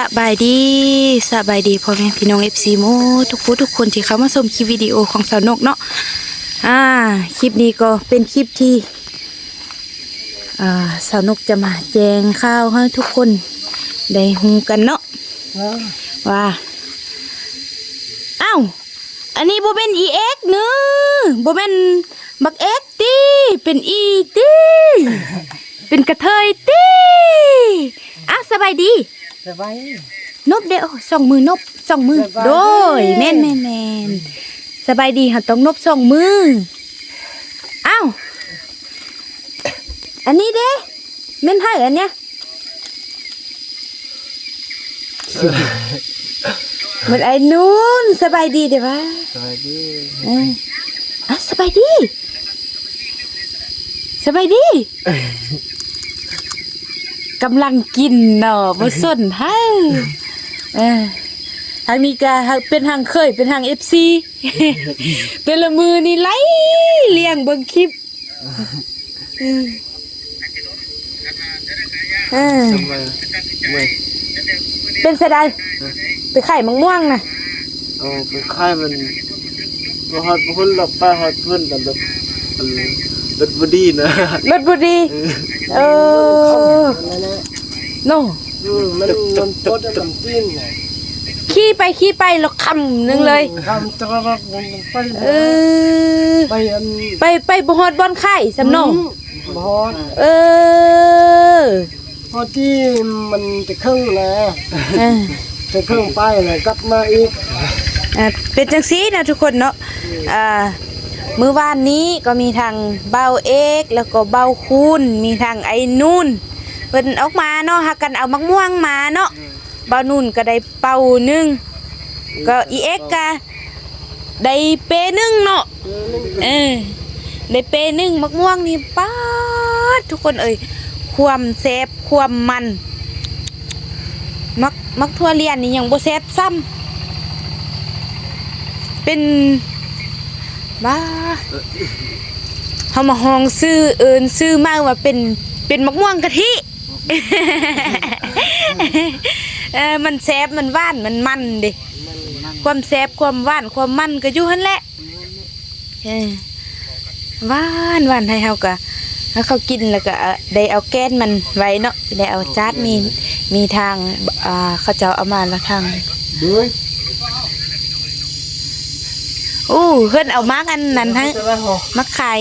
สบายดีสบายดีพ่อแม่พี่น้องเอฟซีโมทุกผู้ทุกคนที่เข้ามาชมคลิปวิดีโอของสาวนกเนาะอ่าคลิปนี้ก็เป็นคลิปที่อ่าสาวนกจะมาแจงข้าวให้ทุกคนได้ฮูกันเนาะว่าอ้าวอันนี้โบเป็นอีเอ็กเนื้อโบเป็นบักเอ็กตีเป็นอีตีเป็นกระเทยตีอะสบายดี สบายนบเด้อสองมือนบสองมือสบายดีโดยแม่นแม่นแม่นสบายดีค่ะต้องนบสองมืออ้าวอันนี้เด้แม่นให้อันเนี้ยเหมือนไอ้นู้นสบายดีเด้อวะสบายดีเอออะสบายดีสบายดี กำลังกินเนาะบ่สนเฮาเออทางนี้ก็เป็นทางเคยเป็นทาง FC แต่ละมือนี่ไหลเลี้ยงเบิ่งคลิปเออเออทำไมไม่เป็นสะไดไปไข่มังม่วงน่ะ เอาไปค่ายมันมาฮอดพุ่นหลับไปฮอดพุ่นกันแบบอัน รถบดีนะรถบุรีเออโน่มันมันปดกับตีนขี่ไปขี่ไปแล้วคำหนึงเลย ทำตลอดมันไปเออ ไปอันไปไปบฮอดบอนไข่สำนองบอสเออพอที่มันจะครึ่งนะเออจะครึ่งไปเลยกลับมาอีก อะเป็นจังซีนะทุกคนเนาะอ่า มื้อวานนี้ก็มีทางเบาเอกแล้วก็เบาคูณมีทางไอ้นุ่นเพิ่นออกมาเนาะหากันเอามักม่วงมาเนาะเบานุ่นก็ได้เป่าหนึ่งก็อีเอกก็ได้เปหนึ่งเนาะเออได้เปหนึ่งมักม่วงนี่ป้าดทุกคนเอ่ยความแซบความมันมักมักทั่วเรียนนี่ยังบ่แซบซ้ำเป็น บ้าเฮามาห้องซื้อเอินซื้อมาว่าเป็นเป็นมักม่วงกะทิเออมันแซบมันหวานมันมันดิความแซบความหวานความมันก็อยู่หั่นแหละเออหวานหวานให้เฮาก็ให้วเขากินแล้วก็ได้เอาแก้นมันไว้เนาะได้เอาจาดมีมีทางอ่าเขาเจ้าเอามาแล้วทางด้วย อู้เพิ่นเอามากอันนั้นทั้งจะได้หอมักไข่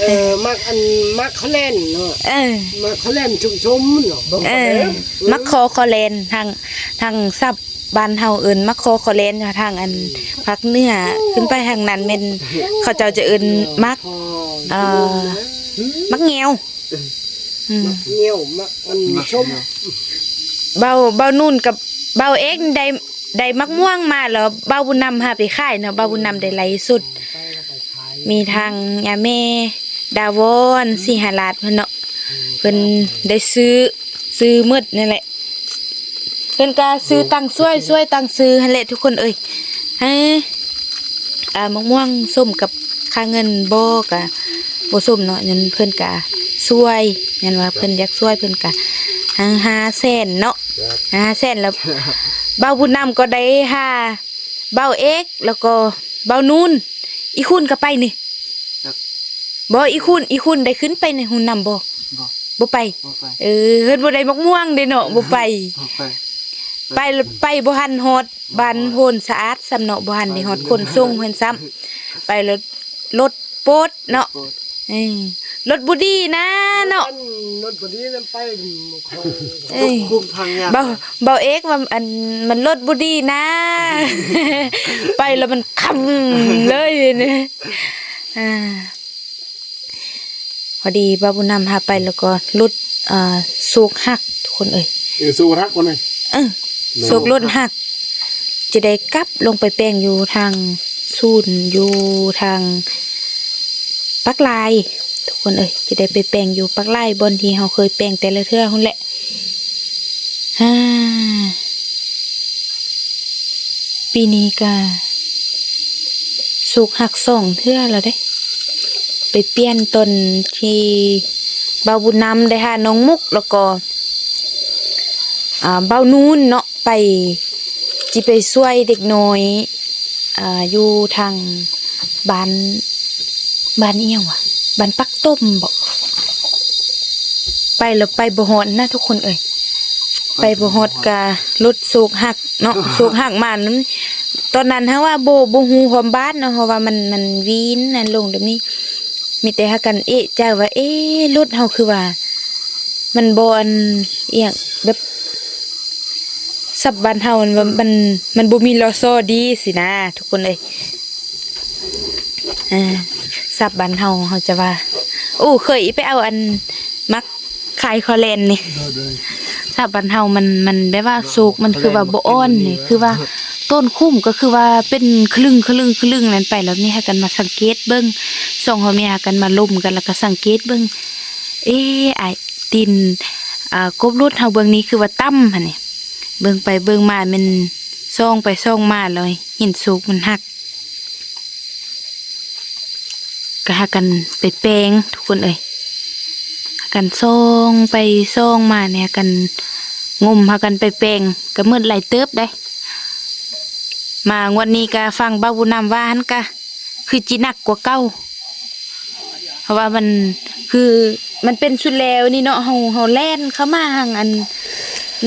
เออมักอันมักเขาเล่นเนาะเออ มักเขาเล่นชุ่มๆเนาะเออมักคอคอเลนทางทางซับบ้านเฮาเอิ้นมักคอคอเลนทางอันภาคเหนือขึ้นไปทางนั้นเป็นเขาเจ้าจะเอิ้นมัก เอ่อ มักแงวอืม มักเหนียวมักมันชุ่มเบาเบานุ่นกับเบาเอ็กได้ ได้มักม่วงมาแล้วเบาบุญนำหาไปขายเนาะเบาบุญนำได้ไหลสุด มีทางยาแม่ดาวอนสิหาลาดเพิ่นเนาะเพิ่นได้ซื้อซื้อมืดนี่แหละเพิ่นก็ซื้อตังช่วยช่วยตังซื้อหั่นแหละทุกคนเอ้ยให้อ่ามะม่วงส้มกับค่าเงินบ่กะบ่ส้มเนาะยันเพิ่นก็ช่วยยันว่าเพิ่นอยากช่วยเพิ่นก็หาหาแสนเนาะหาแสนแล้ว เบาบุญนำก็ได้ห้าเบาเอกแล้วก็เบานูนอีคุณก็ไปนี่บ่อีคุณอีคุณได้ขึ้นไปในหุ่นนำบ่บ่บ่ไปบ่ไปเออเฮ็ดบ่ได้มักม่วงเด้เนาะบ่ไปบ่ไปไปไปบ่หันฮอดบ้านโพนสะอาดสำเนาะบ่หันได้ฮอดคนส่งเพิ่นซ้ำไปรถรถโปดเนาะเออ รถบ่ดีนะเนาะรถบดีนั้นไปคอยเอ้ยคุมทางยากเบาเบาเอกว่าอันมันรถบ่ดีนะ ไปแล้วมันคำเลยเนี่ยอ่าพอดีบาบุญนำพาไปแล้วก็รถอ่าสูกหักทุกคนเอ่ยเออสู้รักวันนี้เออสูกรถหัก จะได้กลับลงไปแปลงอยู่ทางซูนอยู่ทางปักลาย ทุกคนเอ่ยจะได้ไปแปลงอยู่ปักลายบนที่เราเคยแปลงแต่ละเทื่อหุ่นแหละฮ่าปีนี้ก็สุกหักส่องเทื่อแล้วเด้ ไปเปลี่ยนตนที่บาวบุญนำได้หาน้องมุกแล้วก็อ่าเบ้านูนเนาะไปจิไปช่วยเด็กน้อย อ่าอยู่ทางบ้านบ้านเอียวอะ บ้านปักต้มบอกไปแล้วไปบ่ฮอดนะทุกคนเอ่ยไปบ่ฮอดกะรถสูกหักเนาะสูกหักมานั้นตอนนั้นฮะว่าโบบ่ฮู้ความบ้านเนาะเพราะว่ามันมันวีนนั่นลงแบบนี้ มีแต่หากันเอ๊ะใจว่า เอ๊ะรถเฮาคือว่า มันบอนเอียงแบบสับบ้านเฮามันมันมันมันบ่มีลอโซดีสินะ ทุกคนเลยอ่า สับบ้านเฮาเฮาจะว่าโอ้เคยไปเอาอันมักขายคอเลนนี่โดยโดยสับบ้านเฮามันมันแบบว่าสุกมันคือว่าบ่อ่อนนี่คือว่าต้นคุ้มก็คือว่าเป็นคลึงคลึงคลึงนั้นไปแล้วนี่หากันมาสังเกตเบิ่งสองเฮามีหากันมาลุมกันแล้วก็สังเกตเบิ่งเอ๊ะไอ้ดินอ่ากบรุดเฮาเบิ่งนี้คือว่าต่ำหั่นนี่เบิ่งไปเบิ่งมามันซ่องไปซ่องมาเลยหินสุกมันหัก ก็หากันไปแปลงทุกคนเอ้ยหากันซ่องไปซ่องมาเนี่ยกันงมหากันไปแปลงก็มืดไหลเติบได้ มางวดนี้ก็ฟังบ้าบุญนำว่าหันกะคือจีนักกว่าเก้า เพราะว่ามันคือมันเป็นชุดแล้วนี่เนาะเฮาเฮาแล่นเข้ามาทางอัน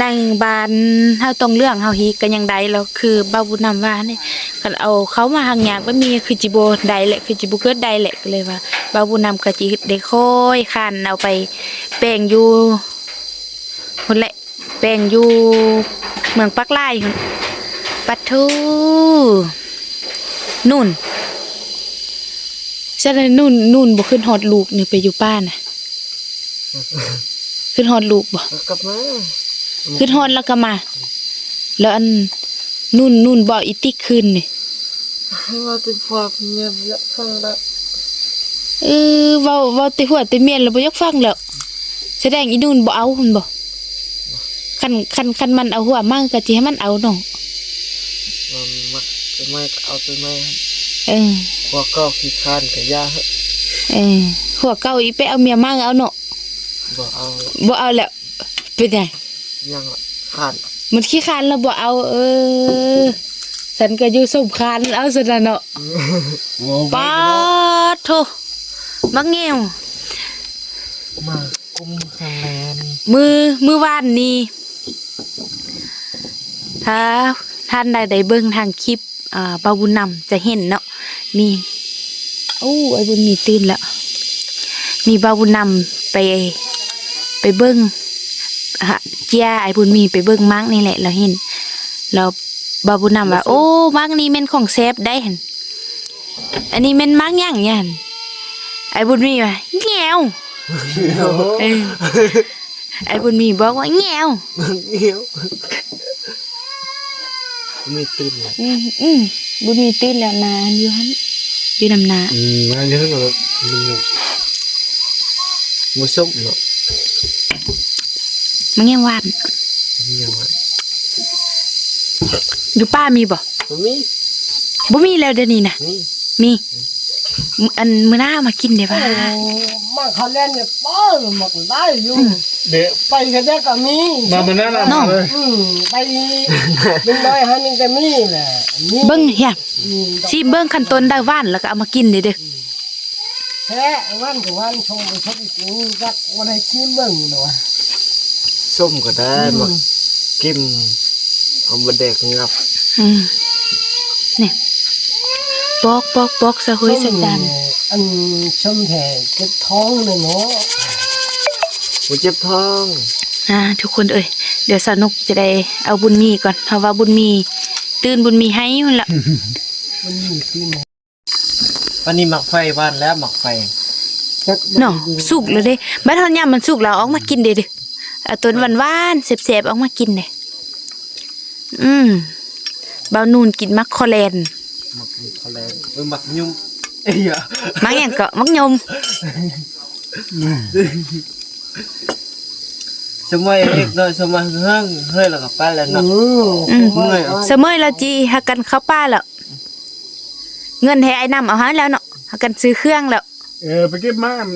นางบานเฮาต้องเรื่องเฮาฮีกันยังใดแล้วคือบ้าบุญนำว่าเนี่ย กันเอาเขามาทางยากบ่มีคือจิโบใดแหละคือจิบุเกิดใดแหละก็เลยว่าบ้าบุญนำก็จิได้ค่อยคันเอาไปแป้งอยู่พุ่นแหละแป้งอยู่เมืองปักลายพุ่นปัดทูนุ่นฉะนั้นนุ่นนุ่นบ่ขึ้นฮอดลูกนี่ไปอยู่ป้าน่ะขึ้นฮอดลูกบ่แล้วกลับมาขึ้นฮอดแล้วก็มา แล้วอัน นุ่นนุ่นบ่อีติกคืนนี่ให้ว่าติดพวกเงียบเยอะฟังละเออเว้าเว้าแต่หัวแต่เมียนแล้วบ่อยากฟังแล้วแสดงอีนุ่นบ่เอาหุ่นบ่คันคันคันมันเอาหัวมากก็สิให้มันเอาน้องมันมักไปไม่ก็เอาไปไม่เออพวกเก็ขี้คร้านกับยาเหอะเออหัวเก่าอีไปเอาเมียมากเอาเนาะบ่เอาบ่เอาแล้วเป็นไงยังละข้าน มันขี้คร้านแล้วบ่เอาเออฉันก็อยู่สมคานเอาซะนะเนาะป๊าดโทมักเงียวมากุ้มแข็งแรงมือมือวานนี้ถ้าท่านใดได้เบิ่งทางคลิปอ่าบาบุญนำจะเห็นเนาะมีโอ้ไอ้บุญมีตื่นแล้วมีบาบุญนำไป ไปเบิ่งฮะ เจียไอ้บุญมีไปเบิ่งมักนี่แหละเราเห็นแล้วบาบุญนำว่า โอ้มักนี่แม่นของแซฟได้หั่นอันนี้แม่นมักหยังเนี่ยหั่นไอ้บุญมีว่าแงวเออไอ้บุญมีบอกว่าแงวเงี้ยวไม่ตื่นเลยอืมอืมบุญมีตื่นแล้วนานอยู่หั่นอยู่นำนาอืมอันนี้ก็แบบมันแบบมือส้มเนาะ มันแง่วานเงี้ยวอะอยู่ป้ามีบ่มันมีบ่มีแล้วเดี๋ยวนี้นะนี่มีอันมื้อหน้ามากินได้ป่ะมาเขาเล่นเนี่ยป้อหมดได้อยู่เด็กไปกันได้ก็มีมามันนั่นน้องอืมไปเป็นร้อยฮันนึงก็มีแหละมีเบิ่งเฮียมีสิเบิ่งขั้นตอนได้ว่านแล้วก็เอามากินเด้อเด้อแท้วันกับวันชงไปชกกูจักวันให้ชิมเบิ่งหน่อย ส้มก็ได้มากินเอามาแดกงับอืมเนี่ยปอกปอกปอกสะหุยสักจานอันชมแท้เก็บท้องเลยเนาะมันเจ็บท้องอ่าทุกคนเอ้ยเดี๋ยวสนุกจะได้เอาบุญมีก่อนเพราะว่าบุญมี ตื่นบุญมีให้พุ่นละมันมีขึ้นวันนี้หมักไฟบ้านแล้วหมักไฟจักเนาะสุกแล้วเด้บัดเฮายามมันสุกแล้วเอาออกมากินเด้อเด้อ เอาต้นหวานๆแซ่บๆเอามากินเด้ออืมเบานูนกินมักคอแลนหมักทะเลเออหมักยุ่งเอ้ยอะมักหยังก็มักยมสมัยเด็กน้อยสมัยเฮืองเฮ้ยแล้วก็ไปแล้วอืเนาะมอืมเมื่อยอะเสมอเราจีหากันเข้าป้าแล้วเงินให้ไอ้นำเอาหาแล้วเนาะหากันซื้อเครื่องแล้วเออไปเก็บมาอัน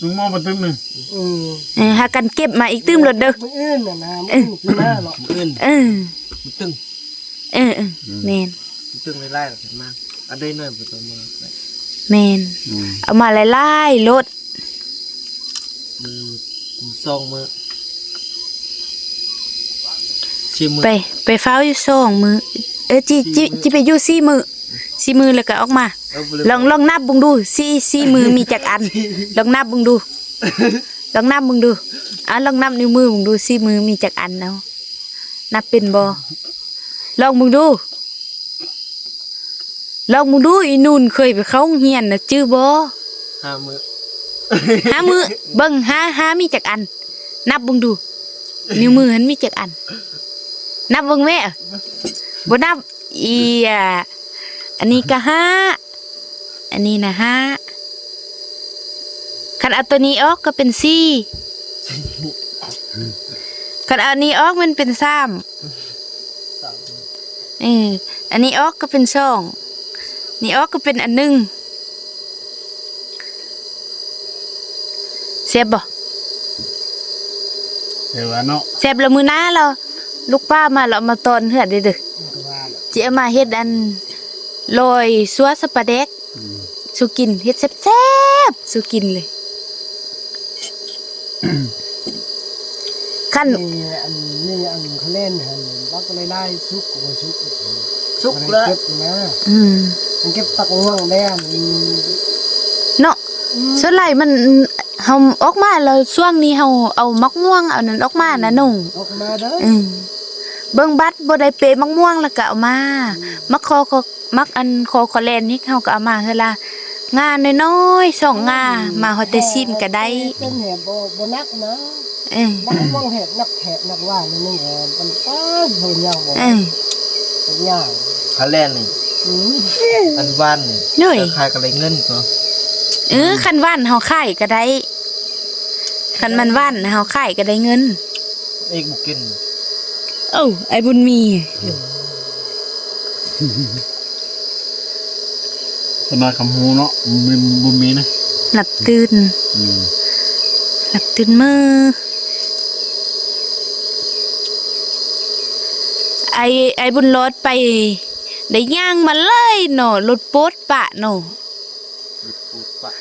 ลุงมองมาตึ้งหนึ่งอืมเออหากันเก็บมาอีกตื้มรถเด้อมันอื่นน่ะนะมันอื่นคือหน้าเนาะมันอื่นเออมันตึงเออเออแม่นมันตึงไล่ๆหรอกเห็นมากอันได้หน่อยบ่ต้องมาแม่นเอามาหลายๆรถมือมือซองมือชิมมือไปไปเฝ้าอยู่สองมือเออจิจิจิไปอยู่สี่มือ สี่มือแล้วก็ออกมาเอาไปเลยลองลองนับบุงดูสี่สี่มือมีจักอัน ลองนับบุงดู ลองนับบุงดูอะลองนับนิ้วมือบุงดูสี่มือมีจักอันเนาะนับเป็นบ่ลองบุงดูลองบุงดูอีนุ่นเคยไปเข้าโรงเรียนน่ะจื้อบ่ห้ามือหามือเบิ่งหาหามีจักอัน นับบุงดู นิ้วมือหันมีจักอัน นับเบิ่งแม่บ่นับอีอะ อันนี้ก็ห้าอันนี้นะห้าคันเอาตัวนี้ออกก็เป็นสี่คันเอาอันนี้ออกมันเป็นสามสามมือเอออันนี้ออกก็เป็นสองนี่ออกก็เป็นอันหนึ่งเสียบบ่เดี๋ยวว่าเนาะเสียบละมือหน้าเราลูกป้ามาเราเอามาตอนเหือดเด้อเด้อมันก็ว่าแหละจิเอามาเฮ็ดอัน ลอยซัวสปาเด็กสุกินเฮ็ดแซ่บๆสุกินเลยขั้นนี่อันนี่อันเขาเล่นหันบักไล่ๆซุกก็บ่ซุกสุกมันแล้วเก็บอยู่นะอืมมันเก็บปักง่วงได้อันเนาะส่วนไหลมันเฮาออกมาแล้วช่วงนี้เฮาเอามักม่วงเอานั้นออกมานะหนูออกมาเด้ออืม เบิ่งบัตรบ่ได้เปะมักม่วงแล้วก็เอามามักคอก็มักอันคอคอแลนนี่เฮาก็เอามาเฮือละงานน้อยๆสองงามาฮอดแต่ซิมก็ได้เป็นแหบบ่บ่นักนะเออบ่มองแหบนักแหบนักว่านี่นี่แหบมันป้าเพิ่นยาวบ่เออเป็นยาวคาแลนนี่อืมอันว่านนี่หน่อยราคายกันเลยเงินก็เออคันว่านเฮาขายก็ได้คันมันว่านเฮาขายก็ได้เงินเอกบุกิน เอ้าไอ้บุญมีตนาคำฮูเนาะมันบุมีนะหลับตื่นอืมหลับตื่นมือไอ้ไอ้บุญรถไป ได้ย่างมาเลยเนาะรถโป๊ดปะเนาะปูปะ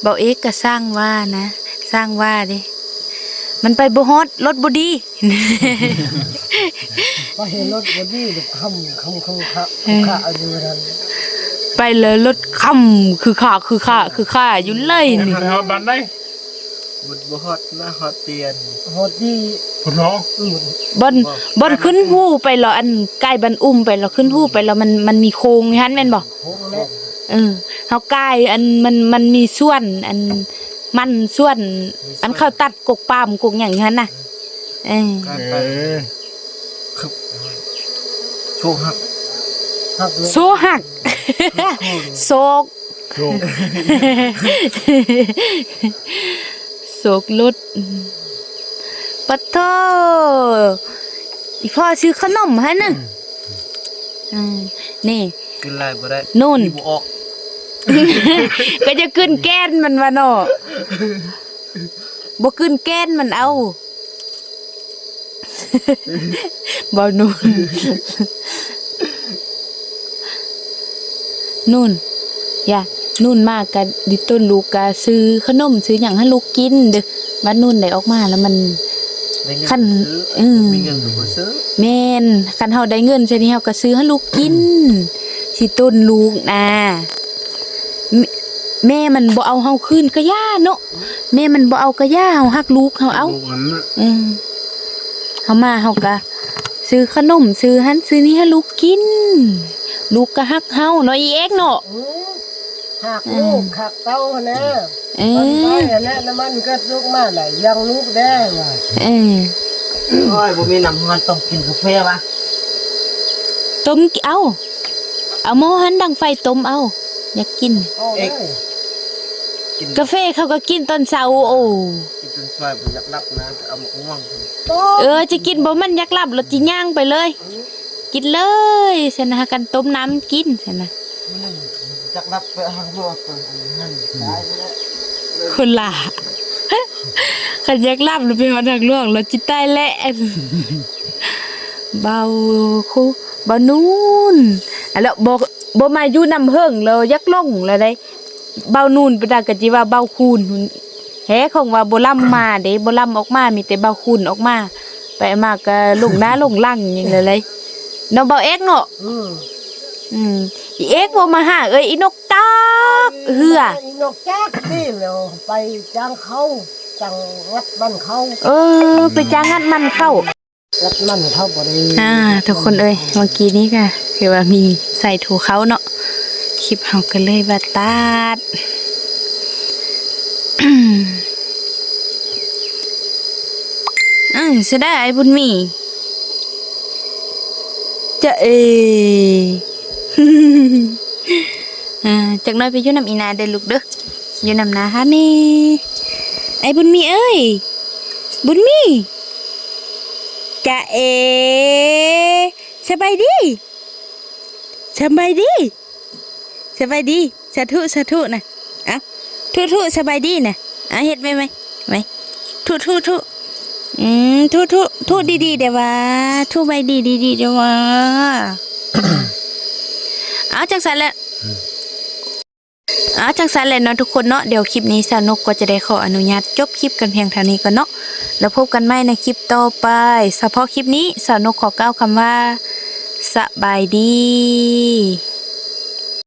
เบาเอกก็สร้างว่านะ สร้างว่าเดิ มันไปบ่ฮอดรถบ่ดีก็เห็นรถบ่ดีแบบคำคำคำคะคะเอาอยู่นั่นไปเลยรถค่ำคือขาคือขาคือขาอยู่เลยเห็นนี่แถวบ้านได้บุดบ่ฮอดหน้าฮอดเตียนโหดดีผุดท้องอืมบอนบอนขึ้นหู้ไปเหรออันใกล้บันอุ้มไปเหรอขึ้นหู้ไปแล้วมันมันมีโครงอยู่หั่นแม่นบ่โหงแหละเออเฮาใกล้อันมันมันมีส่วนอัน มันส่วน อันเขาตัดกกปาล์มกกหยังอยู่หั่นน่ะเออการเอไปอคือช่วงหักหักเลยโซหัก โศกโชคโศกรถปะโทอีพ่อซื้อขนมให้น่ะอืมนี่กินไรบ่ได้นู่นมีบ่ออก ก็จะขึ้นแก้นมันวะเนาะบ่ขึ้นแก้นมันเอาบ่นู่นนู่นอย่านู่นมากกะดิต้นลูกกะซื้อขนมซื้อหยังให้ลูกกินเด้อบ้านนู่นได้ออกมาแล้วมันได้เงินคันซื้อเออมีเงินก็บ่ซื้อแม่นคันเฮาได้เงินซะนี่เฮาก็ซื้อให้ลูกกินสิต้นลูกนะ แม่แม่มันบ่เอาเฮาคืนก็ย่าเนาะแม่มันบ่เอาก็ย่าเฮาฮักลูกเฮาเอาลูกนั้นน่ะอืมเฮามาเฮาก็ซื้อขนมซื้อหันซื้อนี่ให้ลูกกิน ลูกก็ฮักเฮาเนาะอีเอ็กเนาะอืมหักลูกหักเต้าหั่นนะเอมันไปอหั่นนะน้ำมันก็ลูกมาไหลยังลูกได้ว่ะเออโอ้ยบ่มีน้ำมันต้องกินกาแฟวะต้มเอาเอาหม้อหันดังไฟต้มเอา อยากกินเอาเลยกินกาแฟเขาก็กินตอนเช้าโอ้กินจนสบายบ่อยากรับนะเอาหมกม่วงโตเออจะกินบ่มันอยากหลับรถจิย่างไปเลย กินเลยเสยนะกันต้มน้ำกินเสยนะมันอยากรับไปหาพ่อก่อนอันนั้นได้แล้วคนละขันยักลับหรือไปหอทางล่วงเราจิตใต้แหละเบาคูเบานูนอะแล้วบ่ บ่มาอยู่นำเฮิงแล้วยักลงแล้วได้เบานูนไปได้ก็จิว่าเบาคูนหุ่นแฮของว่าบ่ล่ำมาเด้บ่ล่ำออกมามีแต่เบาคูนออกมา ไปมาก็ลงหน้าลงหลังหยังเลยเลยน้องเบาเอ็กเนาะอืมอืมอีเอ็กบ่มาหาเอ้ยอีนกตากเหืออีนกแจ๊กนี่แล้วไปจ้างเขาจังวัดบ้านเขาเออ ไปจ้างงัดมันเข้าวัดมันเขาบ่ได้อ่าทุกคนเอ้ยเมื่อกี้นี้ก็คือว่ามี ใส่ถูเขาเนาะคลิปเฮาก็เลยว่าตัดอืมเสยด้ไอ้บุญมีจะเออ่าจากน้อยไปยู่นำอีนาเด้อลูกเด้อยู่นำนาฮะนี่ไอ้บุญมีเอ้ย บุญมีจะเอสบายดี สบายดีสบายดีสาธุสาธุนะเอะทุทุสบายดีนะอะเฮ็ดไหมไหมไหมทุทุทุอืมทุทุทุดีๆเดี๋ยวว่าทุใบดีดีๆเดี๋ยวว่าเอาจังสันแหละเอาจังสันแหละเนาะทุกคนเนาะเดี๋ยวคลิปนี้สาวนกก็จะได้ขออนุญาตจบคลิปกันเพียงเท่านี้ก่อนเนาะแล้วพบกันใหม่ในคลิปต่อไปเฉพาะคลิปนี้สาวนกขอกล่าวคำว่า สบายดี